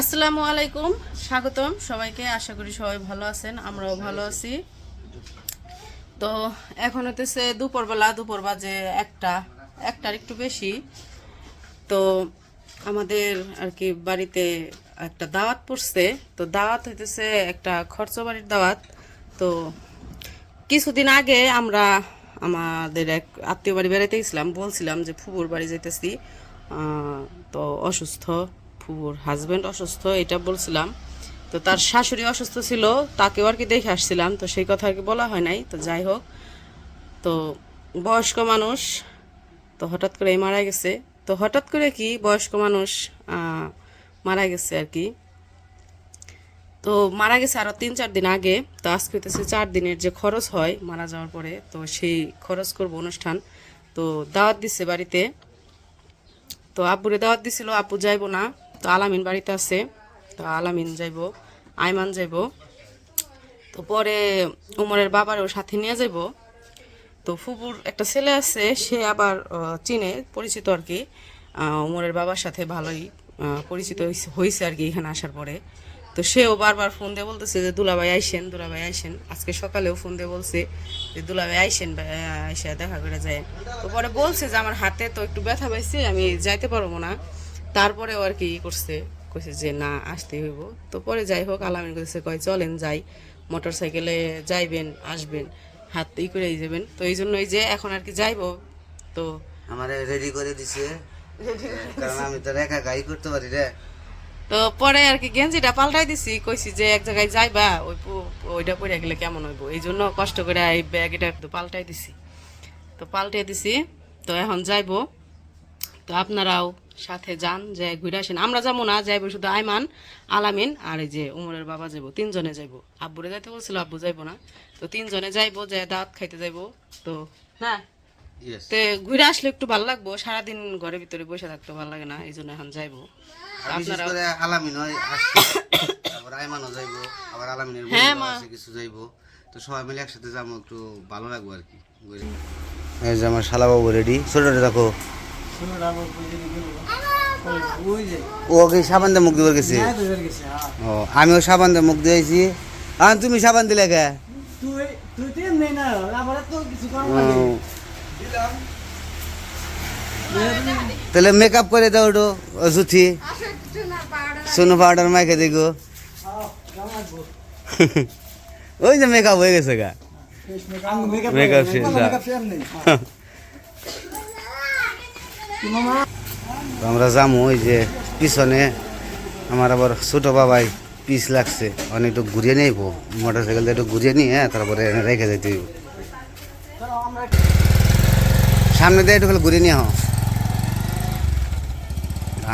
আসসালামু আলাইকুম, স্বাগতম। সবাইকে আশা করি সবাই ভালো আছেন, আমরাও ভালো আছি। তো এখন হতেছে দুপুরবেলা, দুপুর বাজে একটা, একটার একটু বেশি। তো আমাদের আর কি বাড়িতে একটা দাওয়াত পড়ছে। তো দাওয়াত হইতেছে একটা খরচ বাড়ির দাওয়াত। তো কিছুদিন আগে আমরা আমাদের এক আত্মীয় বাড়ি বেড়াইতে গেছিলাম, বলছিলাম যে ফুবুর বাড়ি যেতেছি তো অসুস্থ। ফুবুর হাজব্যান্ড অসুস্থ, এটা বলছিলাম। তো তার শাশুড়ি অসুস্থ ছিল, তাকেও আর কি দেখে আসছিলাম, তো সেই কথা আর কি বলা হয় নাই, তো যাই হোক। তো বয়স্ক মানুষ, তো হঠাৎ করে মারা গেছে। তো হঠাৎ করে কি বয়স্ক মানুষ মারা গেছে আর কি। তো মারা গেছে আরও তিন চার দিন আগে, তো আজকে হইতেছে চার দিনের যে খরচ হয় মারা যাওয়ার পরে, তো সেই খরচ করব অনুষ্ঠান। তো দাওয়াত দিচ্ছে বাড়িতে। তো আব্বুরে দাওয়াত দিছিল আপু যাইবো না। তো আলামিন বাড়িতে আছে, তো আলামিন যাইবো আইমান যাইবো। তো পরে উমরের বাবারও সাথে নিয়ে যাইবো। তো ফুপুর একটা ছেলে আছে, সে আবার চিনে পরিচিত আর কি। উমরের বাবার সাথে ভালোই পরিচিত হইছে আর কি এখানে আসার পরে। তো সেও বারবার ফোন দিয়ে বলতেছে যে, দুলাভাই আইসেন দুলাভাই আইসেন। আজকে সকালেও ফোন দিয়ে বলছে যে, দুলাভাই আইসেন আইসা দেখা করে যায়। তো পরে বলছে যে, আমার হাতে তো একটু ব্যথা পাইছে, আমি যাইতে পারব না। তারপরেও আর কি ই করছে কইছে যে না আসতে হইব। তো পরে যাই হোক আলামিন কইছে কয় চলেন যাই। মোটর সাইকেলে যাইবেন আসবেন হাত ই করে যাবেন। তো এই জন্য এই যে এখন আর কি যাইবো। তো আমারে রেডি করে দিছে। কারণ আমি তো একা গাই করতে পারি রে। তো পরে আর কি গেঞ্জিটা পাল্টাই দিছি কইছি যে এক জায়গায় যাইবা ওই ওইটা পরে গেলে কেমন হইব? এই জন্য কষ্ট করে এই ব্যাগ এটা একটু পাল্টাই দিছি। তো পাল্টাই দিছি তো এখন যাইবো। তো আপনারাও সাথে যান যে ঘুরে আসেন। আমরা যাব না যাইবো শুধু আইমান আলামিন আর এই যে উমরের বাবা যাইবো তিনজনে যাইবো। আব্বুরে যাইতে বলছিল আব্বু যাইবো না। তো তিনজনে যাইবো যে দাঁত খাইতে যাইবো। তো না? ইয়েস তে ঘুরে আসলে একটু ভালো লাগবো সারাদিন ঘরের ভিতরে বসে থাকতে ভালো লাগে না এই জন্য এখন যাইবো। বিশেষ করে আলামিন আবার আইমানও যাইবো আবার আলামিনের হ্যাঁ, বন্ধু মা। আছে কিছু যাইবো। তো সবাই মিলে একসাথে যাব একটু ভালো লাগবো আর কি এই যে আমার শালাবাবু রেডি ছোটটা দেখো। ও কি সাবান দিয়ে মুখ দিবার গেছে? ও আমিও সাবান দিয়ে মুখ দিয়েছি আর তুমি সাবান দিলে কে? তাহলে মেকআপ করে দাও ওটো জুথি সোনো পাউডার মাইকে দেখো। ওই যে মেকআপ হয়ে গেছে গা। মেকআপ শেষ যা। আমরা যাব ওই যে পিছনে আমার আবার ছোট বাবাই পিস লাগছে। অনেক একটু ঘুরিয়ে নেব মোটর সাইকেল একটু ঘুরিয়ে নিয়ে, তারপরে রেখে যেতে। সামনে দিয়ে একটু ঘুরিয়ে নিয়ে হ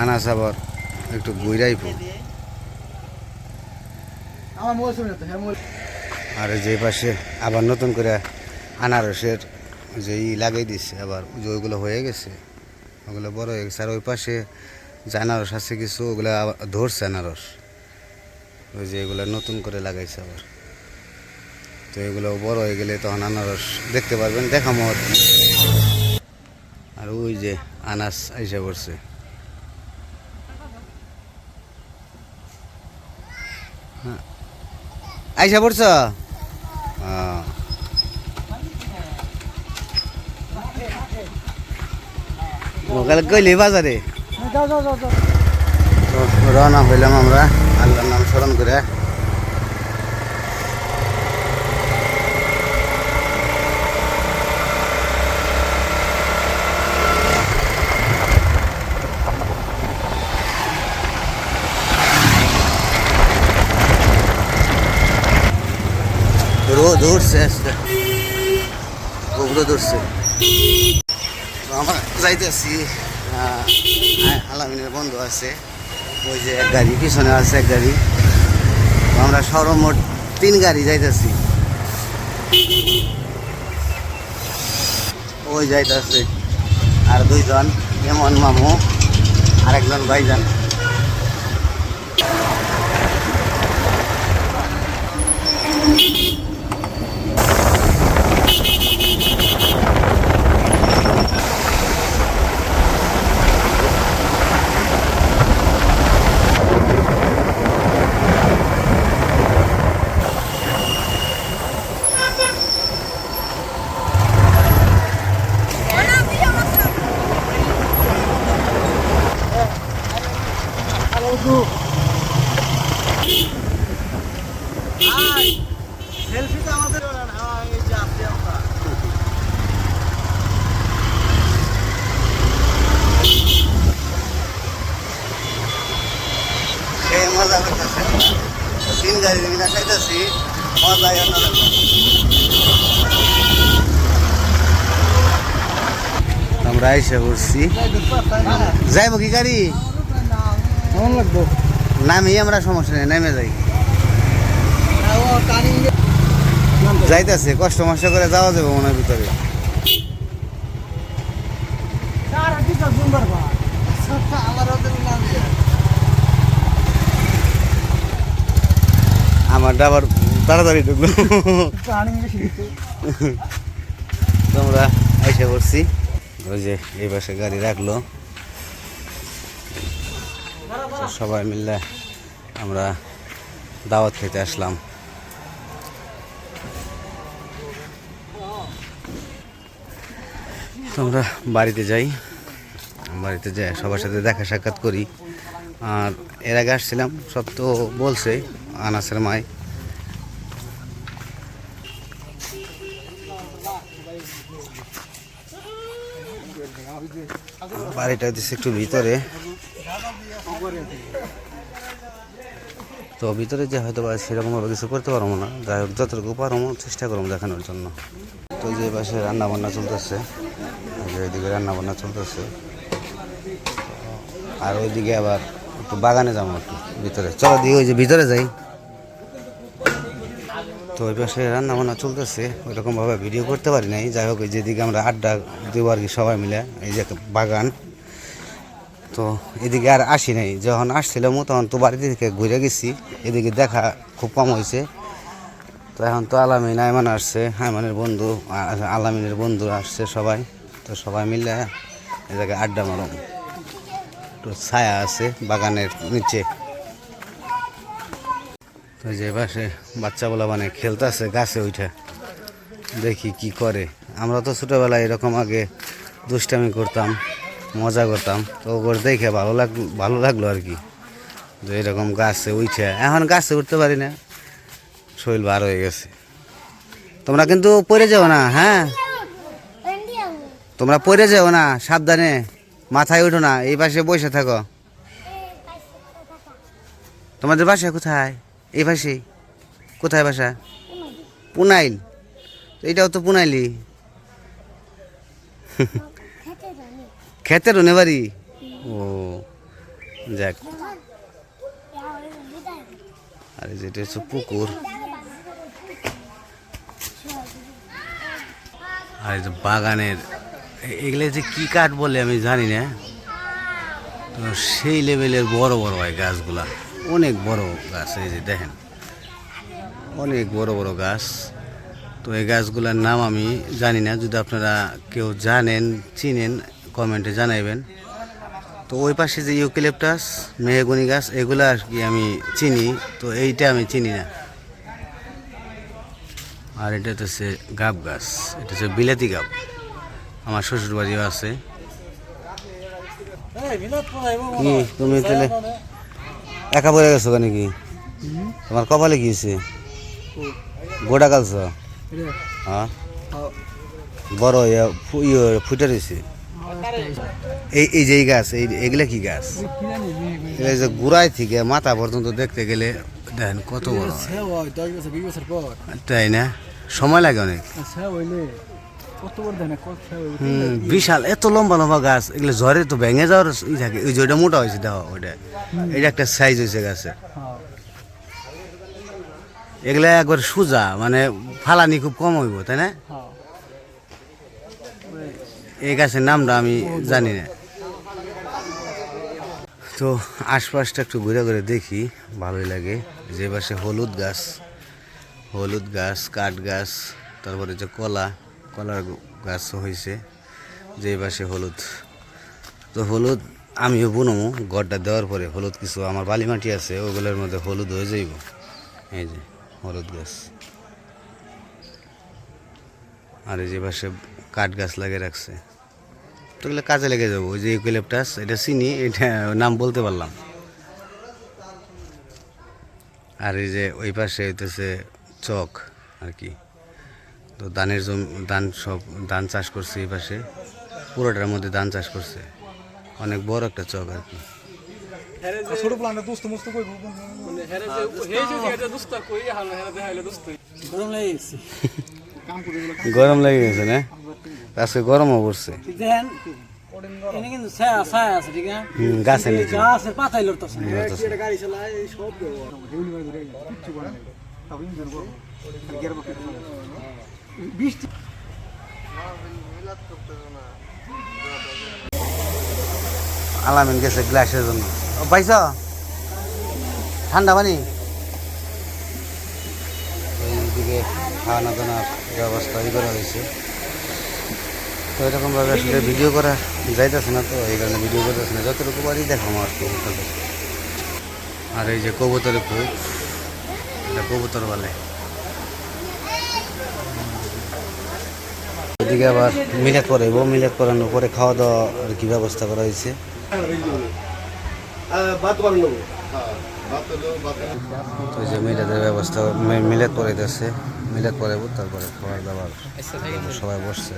আনাস আবার একটু ঘুরাইব আর যে পাশে আবার নতুন করে আনারসের যে ই লাগাই দিচ্ছে আবার ওইগুলো হয়ে গেছে। ওগুলো বড় হয়ে গেছে আর ওই পাশে যে আনারস আছে কিছু, ওগুলো ধরছে আনারস ওই যে এগুলো নতুন করে লাগাইছে আবার তো এগুলো বড় হয়ে গেলে তখন আনারস দেখতে পারবেন দেখামো আর কি। আর ওই যে আনাস আইসা পড়ছে হ্যাঁ। আইসা পড়ছ হ্যাঁ। ওখানে কইলি বাজারে তো রওনা হইলাম আমরা আল্লাহর নাম স্মরণ করে রোদ উঠছে আজকে খুব রোদ উঠছে তো আমরা যাইতেছি আহ, আলামিনের বন্ধু আছে ওই যে এক গাড়ি পিছনে আছে এক গাড়ি। আমরা সর্বমোট তিন গাড়ি যাইতেছি। ওই যাইতেছে আর দুইজন এমন মামু আরেকজন ভাইজান। সেই মজা করতেছে তিন গাড়ি মজাই আমরা এসে পড়ছি। যাইব কি গাড়ি? কেমন লাগবো? নামি আমরা সমস্যা নেই নেমে যাই। যাইতেছে কষ্ট মষ্ট করে যাওয়া যাবে মনের ভিতরে। আমার আবার তাড়াতাড়ি ঢুকলো। তোমরা এসে পড়ছি। ওই যে এই পাশে গাড়ি রাখল। সবাই মিললে আমরা দাওয়াত খেতে আসলাম। তোমরা বাড়িতে যাই। বাড়িতে যাই, সবার সাথে দেখা সাক্ষাৎ করি। আর এর আগে আসছিলাম, সব তো বলছে। আনাসের মায় বাড়িটা দিচ্ছে একটু ভিতরে। তো ভিতরে যে হয়তো বা সেরকমভাবে কিছু করতে পারব না। যাই হোক, যতটুকু পারব চেষ্টা করব দেখানোর জন্য। তো যে পাশে রান্না বান্না চলতেছে এদিকে রান্না বান্না চলতেছে। আর ওইদিকে আবার একটু বাগানে যাব একটু ভিতরে। চলো দিয়ে ওই যে ভিতরে যাই। তো ওই পাশে রান্না বান্না চলতেছে, ওইরকমভাবে ভিডিও করতে পারি নাই। যাই হোক যেদিকে আমরা আড্ডা দেবো আর কি সবাই মিলে, এই যে একটা বাগান। তো এদিকে আর আসি নাই। যখন আসছিলাম তখন তো বাড়ি থেকে ঘুরে গেছি। এদিকে দেখা খুব কম হয়েছে। তো এখন তো আলামিন আয়মান আসছে, আয়মানের বন্ধু আলামিনের বন্ধু আসছে সবাই। তো সবাই মিলে এ জায়গায় আড্ডা মারম। তো ছায়া আছে বাগানের নিচে। তো যে পাশে বাচ্চাগুলো মানে খেলতেছে গাছে উঠে দেখি কি করে। আমরা তো ছোটোবেলায় এরকম আগে দুষ্টামি করতাম, মজা করতাম। তো ওগুলো দেখে ভালো লাগ, ভালো লাগল আর কি। যে এরকম গাছে উঠে এখন গাছে উঠতে পারি না। শরীর বার হয়ে গেছে। তোমরা কিন্তু পড়ে যাও না হ্যাঁ? তোমরা পড়ে যাও না, সাবধানে। মাথায় উঠো না, এই পাশে বসে থাকো। তোমাদের বাসা কোথায়? এই পাশে। কোথায় বাসা? পুনাইল। এইটাও তো পুনাইলি খেতে রনে বাড়ি। ও, যাক। আর, যেটা হচ্ছে পুকুর। আর যে বাগানের এগুলো যে কি কাঠ বলে আমি জানি না। সেই লেভেলের বড় বড় হয় গাছগুলা। অনেক বড় গাছ এই যে দেখেন। অনেক বড় বড় গাছ। তো এই গাছগুলোর নাম আমি জানি না যদি আপনারা কেউ জানেন চিনেন কমেন্টে জানাইবেন। তো ওই পাশে যে ইউক্যালিপটাস মেহগুনি গাছ এগুলো আর কি আমি চিনি তো এইটা আমি চিনি না। আর এটা তো হচ্ছে গাব গাছ এটা হচ্ছে বিলাতি গাব। আমার শ্বশুর বাড়িও আছে তুমি তাহলে একা পড়ে গেছো কেন কি? তোমার কপালে কি হয়েছে? গোটা কালছ হ্যাঁ? বড় ইয়ে ইয়ে ফুটে রয়েছে। এই এই যে এই গাছ এই এগুলা কি গাছ? এগুলা যে গুড়াই থেকে মাথা পর্যন্ত দেখতে গেলে দেখেন কত বড়। তাই না? সময় লাগে অনেক। বিশাল এত লম্বা লম্বা গাছ এগুলো ঝড়ে তো ভেঙে যাওয়ার ই থাকে। ওই ওইটা মোটা হয়েছে দেখো ওইটা। এটা একটা সাইজ হয়েছে গাছে। হ্যাঁ। এগুলা একবার সোজা মানে ফালানি খুব কম হইব তাই না? হ্যাঁ। এই গাছের নামটা আমি জানি না। তো আশপাশটা একটু ঘুরে ঘুরে দেখি ভালোই লাগে। যে পাশে হলুদ গাছ হলুদ গাছ কাঠ গাছ তারপরে যে কলা। কলার গাছ হয়েছে যে পাশে হলুদ। তো হলুদ আমিও বুনমো, গড়টা দেওয়ার পরে হলুদ কিছু, আমার বালি মাটি আছে, ওগুলোর মধ্যে হলুদ হয়ে যাইব। এই যে, হলুদ গাছ। আর এই যে পাশে কাঠ গাছ লাগিয়ে রাখছে। তো এগুলো কাজে লেগে যাব, ওই যে ইউক্যালিপটাস এটা চিনি, এটা নাম বলতে পারলাম। আর এই যে ওই পাশে হইতেছে চক, আর কি। তো ধানের জমি ধান সব ধান চাষ করছে এই পাশে। পুরোটার মধ্যে ধান চাষ করছে। অনেক বড় একটা চক আর কি। ছোট প্লানে দোস্ত মস্ত কইব গরম লাগে গেছে। না? আজকে গরমও পড়ছে। দেখেন এনে কিন্তু ছায়া ছায়া আছে ঠিক না হুম, গাছের নিচে এই সব বৃষ্টি আলামিন গেছে গ্লাসের জন্য। পাইছ? ঠান্ডা পানি? এইদিকে খাওয়ানো দাওয়ানোর ব্যবস্থা ই করা হয়েছে। তো এরকমভাবে আসলে ভিডিও করা যাইতেছে না তো, এই কারণে ভিডিও করতেছে না। যতটুকু পারি দেখো আমার কবুতর আর এই যে কবুতরের খুব এটা কবুতর বলে। এদিকে আবার মিলাদ করাইবো মিলাদ করানোর পরে খাওয়া দাওয়া আর কি ব্যবস্থা করা হয়েছে। তো যে মিলাদের ব্যবস্থা মিলাদ পড়াইতেছে, মিলাদ পড়াইব, তারপরে খাবার দাবার সবাই বসছে।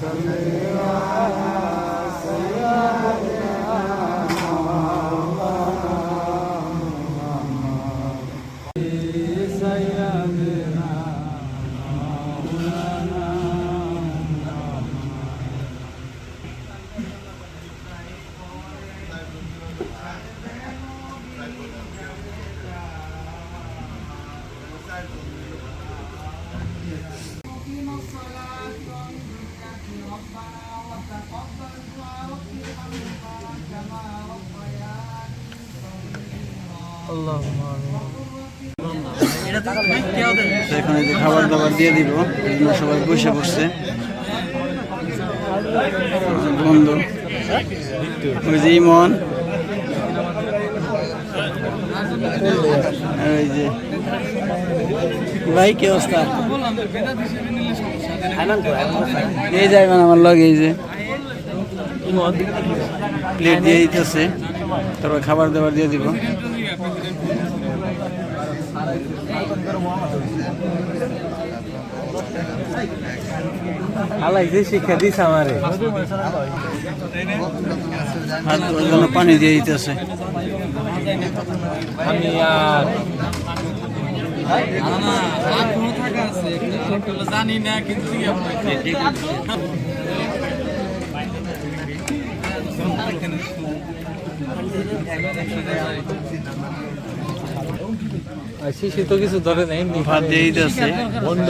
Someday I'll এখানে যে খাবার দাবার দিয়ে দিব সবাই বসে বসছে বন্ধু ওই যে ইমন যে ভাই কি অবস্থা এই যাইবেন আমার লগে এই যে প্লেট দিয়ে দিতেছে তারপর খাবার দাবার দিয়ে দিব। আলাই যে শিক্ষা দিস আমারে। পানি দিয়ে দিতেছে। আমি আর জানি না কিন্তু শিশি তো কিছু ধরে নেই ভাত দিয়ে দিতেছে বন্ধ।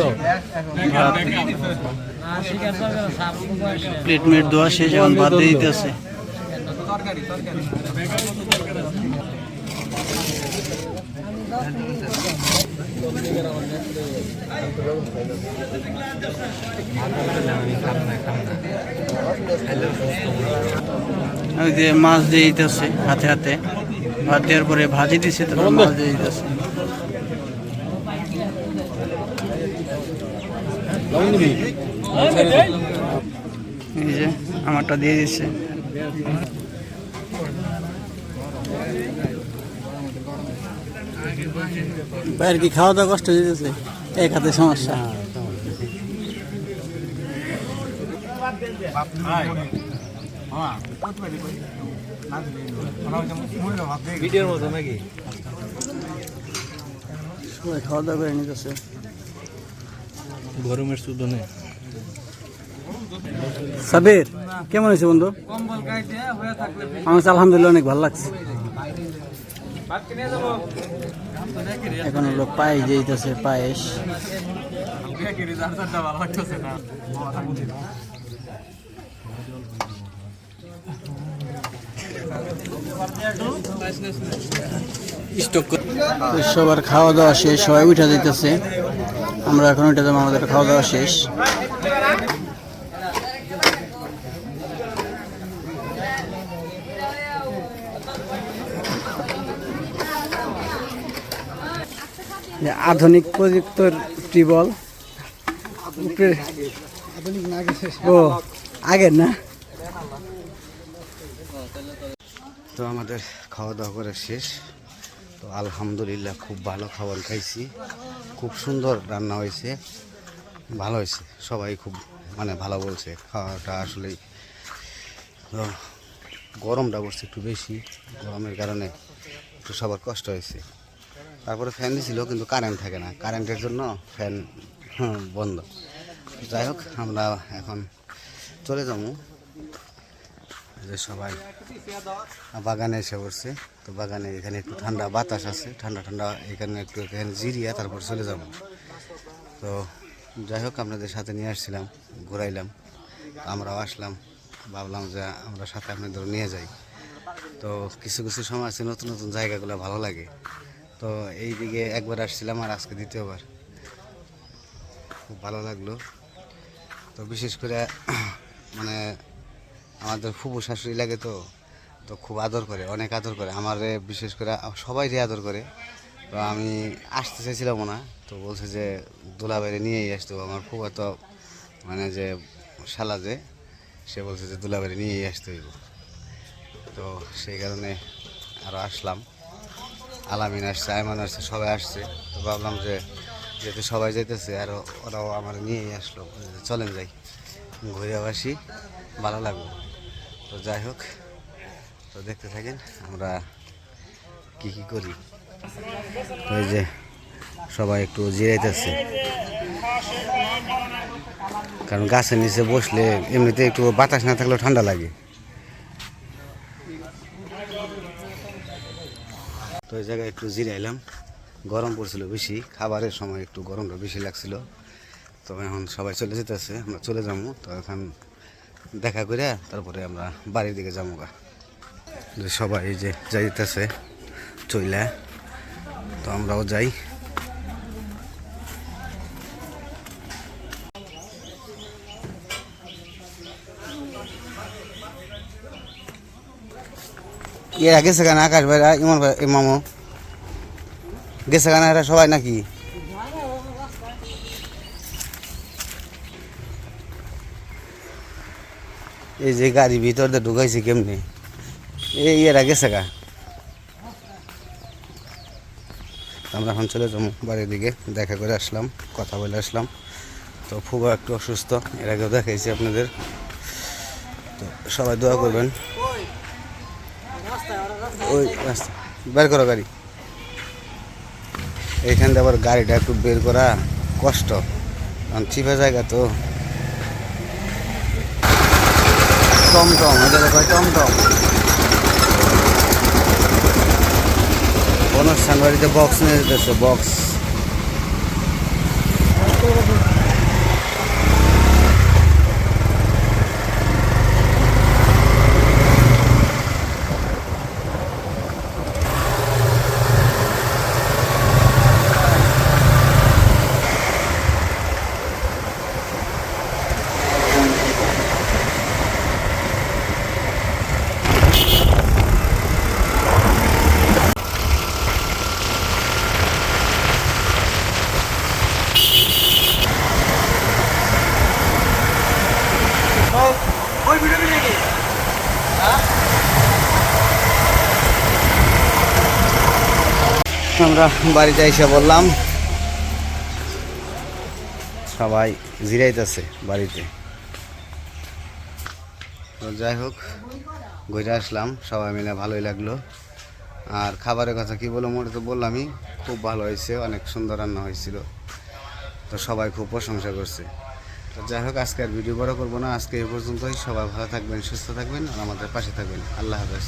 প্লেট মেট ধোয়া শেষ এখন ভাত দিয়ে দিতেছে মাছ দিয়ে দিতেছে হাতে হাতে। ভাত দেওয়ার পরে ভাজি দিছে তারপর মাছ দিয়ে দিতেছে এই যে আমারটা দিয়ে দিচ্ছে। বাইরে কি খাওয়া দাওয়া কষ্ট দিতেছে এক হাতে সমস্যা। ভিডিওর মতো নাকি? সবাই খাওয়া দাওয়া করে নিতেছে। গরমের সুদনে সাবির কেমন হয়েছে বন্ধু? আমার আলহামদুলিল্লাহ অনেক ভালো লাগছে। এখন হলো পায়েস যেতেছে পায়েস সবার খাওয়া দাওয়া শেষ সবাই উঠে দিতেছে আমরা এখন এটা যাব আমাদের খাওয়া দাওয়া শেষ। আধুনিক প্রযুক্তর টিবল ও আগের না? তো আমাদের খাওয়া দাওয়া করে শেষ। তো আলহামদুলিল্লাহ খুব ভালো খাবার খাইছি। খুব সুন্দর রান্না হয়েছে, ভালো হয়েছে। সবাই খুব মানে ভালো বলছে, খাওয়াটা আসলেই গরমটা পড়ছে একটু বেশি, গরমের কারণে একটু সবার কষ্ট হয়েছে। তারপরে ফ্যান দিছিল, কিন্তু কারেন্ট থাকে না। কারেন্টের জন্য ফ্যান বন্ধ। যাই হোক, আমরা এখন চলে যাব। যে সবাই বাগানে এসে পড়ছে, তো বাগানে এখানে একটু ঠান্ডা বাতাস আছে, ঠান্ডা ঠান্ডা, এখানে একটু এখানে জিরিয়া, তারপর চলে যাব। তো যাই হোক, আপনাদের সাথে নিয়ে আসছিলাম, ঘুরাইলাম আমরাও আসলাম, ভাবলাম যে আমরা সাথে আপনাদের নিয়ে যাই। তো কিছু কিছু সময় আছে, নতুন নতুন জায়গাগুলো ভালো লাগে। তো এই দিকে একবার আসছিলাম আর আজকে দ্বিতীয়বার। খুব ভালো লাগল। তো বিশেষ করে মানে আমাদের ফুবু শাশুড়ি লাগে তো তো খুব আদর করে, অনেক আদর করে। আমার বিশেষ করে সবাই আদর করে। তো আমি আসতে চাইছিলাম না, তো বলছে যে দুলাবাইরে নিয়েই আসতো আমার ফুবা তো মানে যে শালা যে, সে বলছে যে দুলাবাইরে নিয়েই আসতে হইব। তো সেই কারণে আরও আসলাম। আলামিন আসছে, আয়মান আসছে, সবাই আসছে। তো ভাবলাম যে, যেহেতু সবাই যেতেছে আর ওরাও আমার নিয়েই আসলো। চলেন যাই, ঘুরে আসি, ভালো লাগবে। তো যাই হোক, তো দেখতে থাকেন আমরা কি কি করি। এই যে সবাই একটু জিরাইতেছে। কারণ গাছের নিচে বসলে এমনিতে একটু বাতাস না থাকলেও ঠান্ডা লাগে। তো এই জায়গায় একটু জিরাইলাম। গরম পড়ছিল বেশি, খাবারের সময় একটু গরমটা বেশি লাগছিল। তবে এখন সবাই চলে যেতেছে, আমরা চলে যাব। তো এখন দেখা করে তারপরে আমরা বাড়ির দিকে যাব গা সবাই যে যাইতেছে, চইলা। তো আমরাও যাই। এরা গেছে কেন, আকাশ ভাইরা, ইমন ভাই ইমামও গেছে কেন এরা সবাই নাকি? এই যে গাড়ি ভিতর দিয়ে ঢুকাইছে কেমনি? এই এরা গেছে গা। আমরা এখন চলে যাব বাড়ির দিকে, দেখা করে আসলাম, কথা বলে আসলাম। তো ফুবা একটু অসুস্থ, এর আগেও দেখাইছি আপনাদের। তো সবাই দোয়া করবেন। ওই, রাস্তা, বের করো গাড়ি। এইখান দিয়ে আবার গাড়িটা একটু বের করা কষ্ট। কারণ চিপা জায়গা তো। টমটম এটা কয় টমটম অনুষ্ঠান বাড়িতে বক্স নিয়ে যেতেছে বক্স আমরা বাড়িতে এসে বললাম, সবাই জিরাইতেছে বাড়িতে। তো যাই হোক, ঘুরে আসলাম, সবাই মিলে ভালোই লাগল। আর খাবারের কথা কি বলব মোটে তো বললামই, খুব ভালো হয়েছে, অনেক সুন্দর রান্না হয়েছিল। তো সবাই খুব প্রশংসা করছে। তো যাই হোক, আজকে আর ভিডিও বড় করব না। আজকে এই পর্যন্তই। সবাই ভালো থাকবেন, সুস্থ থাকবেন, আর আমাদের পাশে থাকবেন। আল্লাহ হাফেজ।